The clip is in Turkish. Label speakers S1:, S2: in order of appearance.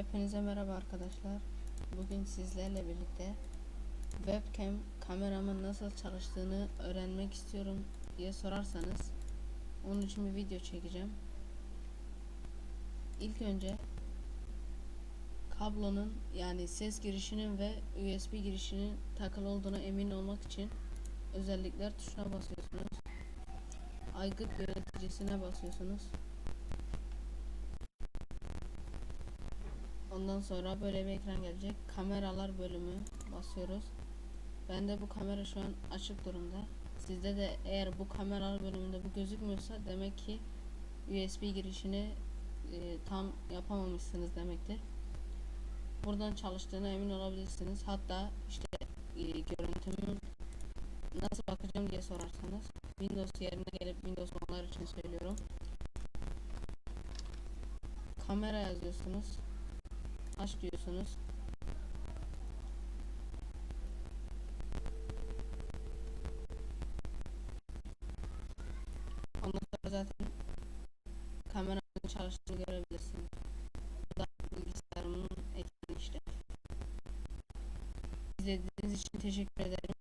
S1: Hepinize merhaba arkadaşlar. Bugün sizlerle birlikte webcam kameramın nasıl çalıştığını öğrenmek istiyorum diye sorarsanız onun için bir video çekeceğim. İlk önce kablonun yani ses girişinin ve USB girişinin takılı olduğuna emin olmak için özellikler tuşuna basıyorsunuz. Aygıt yöneticisine basıyorsunuz. Ondan sonra böyle bir ekran gelecek. Kameralar bölümü basıyoruz. Bende bu kamera şu an açık durumda. Sizde de eğer bu kameralar bölümünde bu gözükmüyorsa demek ki USB girişini e, tam yapamamışsınız demektir. Buradan çalıştığına emin olabilirsiniz. Hatta işte e, görüntümün nasıl bakacağım diye sorarsanız Windows yerine gelip Windows onlar için söylüyorum. Kamera yazıyorsunuz aç diyorsunuz. Ondan sonra zaten kameranın çalıştığını görebilirsiniz. Bu da bilgisayarımın ekranı işte. İzlediğiniz için teşekkür ederim.